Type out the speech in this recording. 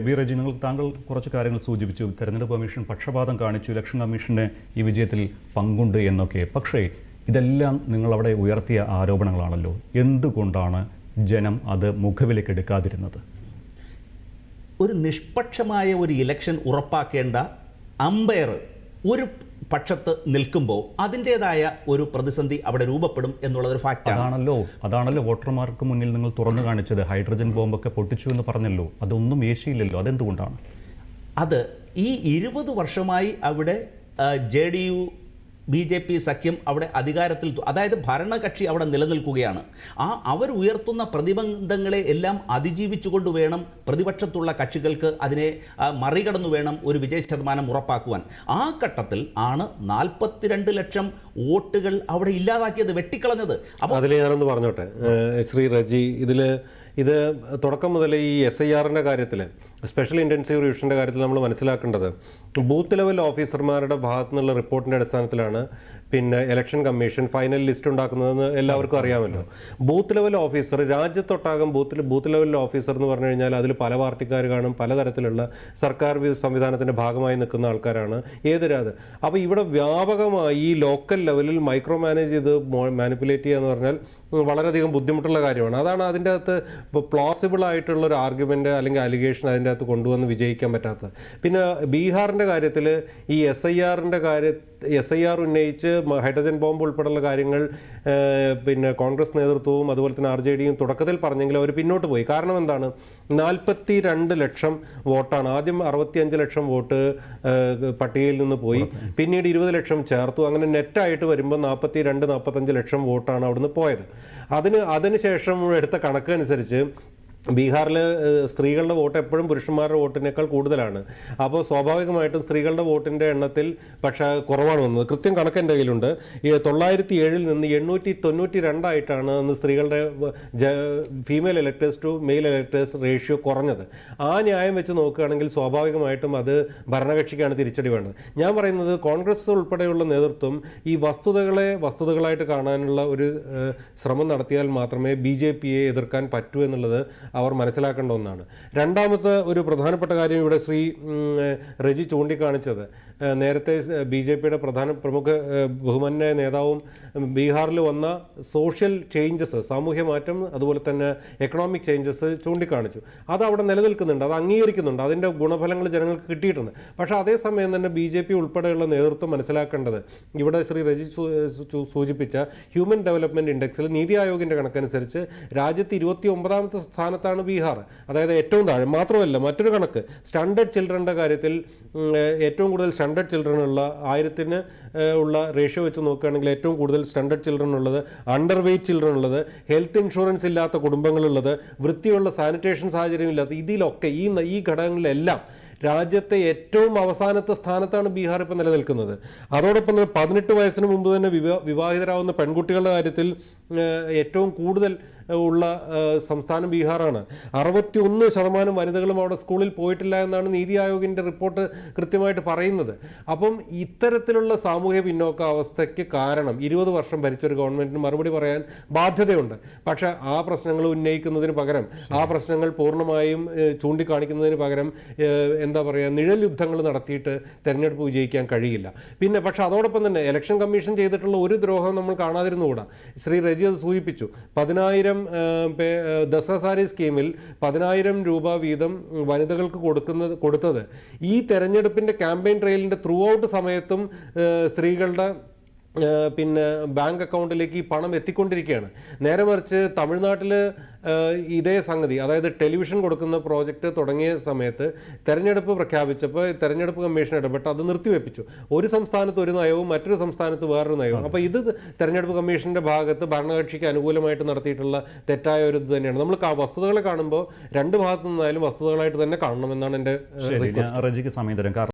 B Reji നിങ്ങൾ താങ്കൾ കുറച്ച് കാര്യങ്ങൾ സൂചിപ്പിച്ചു. തെരഞ്ഞെടുപ്പ് കമ്മീഷൻ പക്ഷപാതം കാണിച്ചു. ഇലക്ഷൻ കമ്മീഷന് ഈ വിജയത്തിൽ പങ്കുണ്ട് എന്നൊക്കെ. പക്ഷേ ഇതെല്ലാം നിങ്ങൾ അവിടെ ഉയർത്തിയ ആരോപണങ്ങളാണല്ലോ. എന്തുകൊണ്ടാണ് ജനം അത് മുഖവിലേക്ക് എടുക്കാതിരുന്നത്? ഒരു നിഷ്പക്ഷമായ ഒരു ഇലക്ഷൻ ഉറപ്പാക്കേണ്ട അമ്പയർ ഒരു പക്ഷത്ത് നിൽക്കുമ്പോൾ അതിന്റെതായ ഒരു പ്രതിസന്ധി അവിടെ രൂപപ്പെടും എന്നുള്ളതൊരു ഫാക്റ്റാണ് അതാണല്ലോ അതാണല്ലോ വോട്ടർമാർക്ക് മുന്നിൽ നിങ്ങൾ തുറന്നു കാണിച്ചത്. ഹൈഡ്രജൻ ബോംബൊക്കെ പൊട്ടിച്ചു എന്ന് പറഞ്ഞല്ലോ. അതൊന്നും ഏഷ്യയില്ലല്ലോ അതെന്തുകൊണ്ടാണ്? അത് ഈ ഇരുപത് വർഷമായി അവിടെ J D U B J P സഖ്യം അവിടെ അധികാരത്തിൽ അതായത് ഭരണകക്ഷി അവിടെ നിലനിൽക്കുകയാണ്. ആ അവർ ഉയർത്തുന്ന പ്രതിബന്ധങ്ങളെ എല്ലാം അതിജീവിച്ചുകൊണ്ട് വേണം പ്രതിപക്ഷത്തുള്ള കക്ഷികൾക്ക് അതിനെ മറികടന്നു വേണം ഒരു വിജയ ശതമാനം ഉറപ്പാക്കുവാൻ. ആ ഘട്ടത്തിൽ ആണ് നാൽപ്പത്തിരണ്ട് ലക്ഷം വോട്ടുകൾ അവിടെ ഇല്ലാതാക്കിയത് വെട്ടിക്കളഞ്ഞത്. അപ്പോൾ അതിൽ ഞാനൊന്ന് പറഞ്ഞോട്ടെ. ശ്രീ റജി ഇതിൽ ഇത് തുടക്കം മുതൽ ഈ എസ് ഐ ആറിന്റെ കാര്യത്തിൽ സ്പെഷ്യൽ ഇന്റൻസീവ് റിവിഷന്റെ കാര്യത്തിൽ നമ്മൾ മനസ്സിലാക്കേണ്ടത് ബൂത്ത് ലെവൽ ഓഫീസർമാരുടെ ഭാഗത്തു നിന്നുള്ള റിപ്പോർട്ടിന്റെ അടിസ്ഥാനത്തിലാണ് പിന്നെ ഇലക്ഷൻ കമ്മീഷൻ ഫൈനൽ ലിസ്റ്റ് ഉണ്ടാക്കുന്നതെന്ന് എല്ലാവർക്കും അറിയാമല്ലോ. ബൂത്ത് ലെവൽ ഓഫീസർ രാജ്യത്തൊട്ടാകും ബൂത്തിൽ ബൂത്ത് ലെവൽ ഓഫീസർ എന്ന് പറഞ്ഞു കഴിഞ്ഞാൽ അതിൽ പല പാർട്ടിക്കാർ കാണും പലതരത്തിലുള്ള സർക്കാർ സംവിധാനത്തിന്റെ ഭാഗമായി നിൽക്കുന്ന ആൾക്കാരാണ്. ഏത് രാത് അപ്പോൾ ഇവിടെ വ്യാപകമായി ഈ ലോക്കൽ ലെവലിൽ മൈക്രോ മാനേജ് ചെയ്ത് മാനിപ്പുലേറ്റ് ചെയ്യുക എന്ന് പറഞ്ഞാൽ വളരെയധികം ബുദ്ധിമുട്ടുള്ള കാര്യമാണ്. അതാണ് അതിന്റെ അകത്ത് ഇപ്പോൾ പ്ലോസിബിൾ ആയിട്ടുള്ള ഒരു ആർഗ്യുമെന്റ് അല്ലെങ്കിൽ അലിഗേഷൻ അതിന്റെ അകത്ത് കൊണ്ടുവന്ന് വിജയിക്കാൻ പറ്റാത്തത്. പിന്നെ ബീഹാറിന്റെ കാര്യത്തിൽ ഈ എസ് ഐ ആറിന്റെ കാര്യ എസ് ഐ ആർ ഉന്നയിച്ച് ഹൈഡ്രജൻ ബോംബ് ഉൾപ്പെടെയുള്ള കാര്യങ്ങൾ പിന്നെ കോൺഗ്രസ് നേതൃത്വവും അതുപോലെ തന്നെ ആർ ജെ ഡിയും തുടക്കത്തിൽ പറഞ്ഞെങ്കിൽ അവർ പിന്നോട്ട് പോയി. കാരണം എന്താണ്? നാൽപ്പത്തി രണ്ട് ലക്ഷം വോട്ടാണ്. ആദ്യം അറുപത്തിയഞ്ച് ലക്ഷം വോട്ട് പട്ടികയിൽ നിന്ന് പോയി. പിന്നീട് ഇരുപത് ലക്ഷം ചേർത്തു. അങ്ങനെ നെറ്റായിട്ട് വരുമ്പോൾ നാൽപ്പത്തി രണ്ട് നാൽപ്പത്തഞ്ച് ലക്ഷം വോട്ടാണ് അവിടുന്ന് പോയത്. അതിന് അതിനുശേഷം എടുത്ത കണക്ക് അനുസരിച്ച് ബീഹാറിൽ സ്ത്രീകളുടെ വോട്ട് എപ്പോഴും പുരുഷന്മാരുടെ വോട്ടിനേക്കാൾ കൂടുതലാണ്. അപ്പോൾ സ്വാഭാവികമായിട്ടും സ്ത്രീകളുടെ വോട്ടിന്റെ എണ്ണത്തിൽ പക്ഷേ കുറവാണ് വന്നത്. കൃത്യം കണക്ക് എന്റെ കയ്യിലുണ്ട്. തൊള്ളായിരത്തി ഏഴിൽ നിന്ന് എണ്ണൂറ്റി തൊണ്ണൂറ്റി രണ്ടായിട്ടാണ് അന്ന് സ്ത്രീകളുടെ female electors to male electors ratio കുറഞ്ഞത്. ആ ന്യായം വെച്ച് നോക്കുകയാണെങ്കിൽ സ്വാഭാവികമായിട്ടും അത് ഭരണകക്ഷിക്കാണ് തിരിച്ചടി വേണ്ടത്. ഞാൻ പറയുന്നത് കോൺഗ്രസ് ഉൾപ്പെടെയുള്ള നേതൃത്വം ഈ വസ്തുതകളെ വസ്തുതകളായിട്ട് കാണാനുള്ള ഒരു ശ്രമം നടത്തിയാൽ മാത്രമേ ബി ജെ പിയെ എതിർക്കാൻ പറ്റൂ എന്നുള്ളത് അവർ മനസ്സിലാക്കേണ്ട ഒന്നാണ്. രണ്ടാമത്തെ ഒരു പ്രധാനപ്പെട്ട കാര്യം ഇവിടെ ശ്രീ റജി ചൂണ്ടിക്കാണിച്ചത്. നേരത്തെ ബി ജെ പിയുടെ പ്രധാന പ്രമുഖ ബഹുമാന്യ നേതാവും ബീഹാറിൽ വന്ന സോഷ്യൽ ചേഞ്ചസ് സാമൂഹ്യ മാറ്റം അതുപോലെ തന്നെ എക്കണോമിക് ചേഞ്ചസ് ചൂണ്ടിക്കാണിച്ചു. അത് അവിടെ നിലനിൽക്കുന്നുണ്ട് അത് അംഗീകരിക്കുന്നുണ്ട് അതിന്റെ ഗുണഫലങ്ങൾ ജനങ്ങൾക്ക് കിട്ടിയിട്ടുണ്ട്. പക്ഷേ അതേസമയം തന്നെ ബി ജെ പി ഉൾപ്പെടെയുള്ള നേതൃത്വം മനസ്സിലാക്കേണ്ടത് ഇവിടെ ശ്രീ രജി സൂചിപ്പിച്ച ഹ്യൂമൻ ഡെവലപ്മെന്റ് ഇൻഡെക്സിൽ നീതി ആയോഗിന്റെ കണക്കനുസരിച്ച് രാജ്യത്ത് ഇരുപത്തി ഒമ്പതാമത്തെ സ്ഥാനത്താണ് ബീഹാർ. അതായത് ഏറ്റവും താഴെ. മാത്രമല്ല മറ്റൊരു കണക്ക്. സ്റ്റാൻഡേർഡ് ചിൽഡ്രന്റെ കാര്യത്തിൽ ഏറ്റവും കൂടുതൽ സ്റ്റാൻഡേർഡ് ചിൽഡ്രൻ ഉള്ള ആയിരത്തിന് ഉള്ള റേഷ്യോ വെച്ച് നോക്കുകയാണെങ്കിൽ ഏറ്റവും കൂടുതൽ സ്റ്റാൻഡേർഡ് ചിൽഡ്രൻ ഉള്ളത് അണ്ടർ വെയ്റ്റ് ചിൽഡ്രൻ ഉള്ളത് ഹെൽത്ത് ഇൻഷുറൻസ് ഇല്ലാത്ത കുടുംബങ്ങളുള്ളത് വൃത്തിയുള്ള സാനിറ്റേഷൻ സാഹചര്യം ഇല്ലാത്ത ഇതിലൊക്കെ ഈ ഈ ഘടകങ്ങളിലെല്ലാം രാജ്യത്തെ ഏറ്റവും അവസാനത്തെ സ്ഥാനത്താണ് ബീഹാർ ഇപ്പോൾ നിലനിൽക്കുന്നത്. അതോടൊപ്പം തന്നെ പതിനെട്ട് വയസ്സിന് മുമ്പ് തന്നെ വിവാ വിവാഹിതരാകുന്ന പെൺകുട്ടികളുടെ കാര്യത്തിൽ ഏറ്റവും കൂടുതൽ ഉള്ള സംസ്ഥാനം ബീഹാറാണ്. അറുപത്തി ഒന്ന് ശതമാനം വനിതകളും അവിടെ സ്കൂളിൽ പോയിട്ടില്ല എന്നാണ് നീതി ആയോഗിന്റെ റിപ്പോർട്ട് കൃത്യമായിട്ട് പറയുന്നത്. അപ്പം ഇത്തരത്തിലുള്ള സാമൂഹ്യ പിന്നോക്ക അവസ്ഥയ്ക്ക് കാരണം ഇരുപത് വർഷം ഭരിച്ചൊരു ഗവൺമെന്റിന് മറുപടി പറയാൻ ബാധ്യതയുണ്ട്. പക്ഷേ ആ പ്രശ്നങ്ങൾ ഉന്നയിക്കുന്നതിന് പകരം ആ പ്രശ്നങ്ങൾ പൂർണമായും ചൂണ്ടിക്കാണിക്കുന്നതിന് പകരം എന്താ പറയുക നിഴൽ യുദ്ധങ്ങൾ നടത്തിയിട്ട് തെരഞ്ഞെടുപ്പ് വിജയിക്കാൻ കഴിയില്ല. പിന്നെ പക്ഷേ അതോടൊപ്പം തന്നെ ഇലക്ഷൻ കമ്മീഷൻ ചെയ്തിട്ടുള്ള ഒരു ദ്രോഹം നമ്മൾ കാണാതിരുന്നുകൂടാ? ശ്രീ റജി അത് സൂചിപ്പിച്ചു. പതിനായിരം പേ- സ്കീമിൽ പതിനായിരം രൂപ വീതം വനിതകൾക്ക് കൊടുക്കുന്നത് കൊടുത്തത്. ഈ തെരഞ്ഞെടുപ്പിന്റെ ക്യാമ്പയിൻ ട്രയലിന്റെ ത്രൂ ഔട്ട് സമയത്തും സ്ത്രീകളുടെ പിന്നെ ബാങ്ക് അക്കൗണ്ടിലേക്ക് ഈ പണം എത്തിക്കൊണ്ടിരിക്കുകയാണ്. നേരെ മറിച്ച് തമിഴ്നാട്ടിൽ ഇതേ സംഗതി അതായത് ടെലിവിഷൻ കൊടുക്കുന്ന പ്രോജക്റ്റ് തുടങ്ങിയ സമയത്ത് തെരഞ്ഞെടുപ്പ് പ്രഖ്യാപിച്ചപ്പോൾ തെരഞ്ഞെടുപ്പ് കമ്മീഷൻ ഇടപെട്ട് അത് നിർത്തിവെപ്പിച്ചു. ഒരു സംസ്ഥാനത്ത് ഒരു നയവും മറ്റൊരു സംസ്ഥാനത്ത് വേറൊരു നയവും. അപ്പോൾ ഇത് തെരഞ്ഞെടുപ്പ് കമ്മീഷന്റെ ഭാഗത്ത് ഭരണകക്ഷിക്ക് അനുകൂലമായിട്ട് നടത്തിയിട്ടുള്ള തെറ്റായ ഒരു ഇത് തന്നെയാണ്. നമ്മൾ വസ്തുതകളെ കാണുമ്പോൾ രണ്ട് ഭാഗത്തു നിന്നായാലും വസ്തുതകളായിട്ട് തന്നെ കാണണമെന്നാണ് എന്റെ റജിക്ക് സമയം തരാം.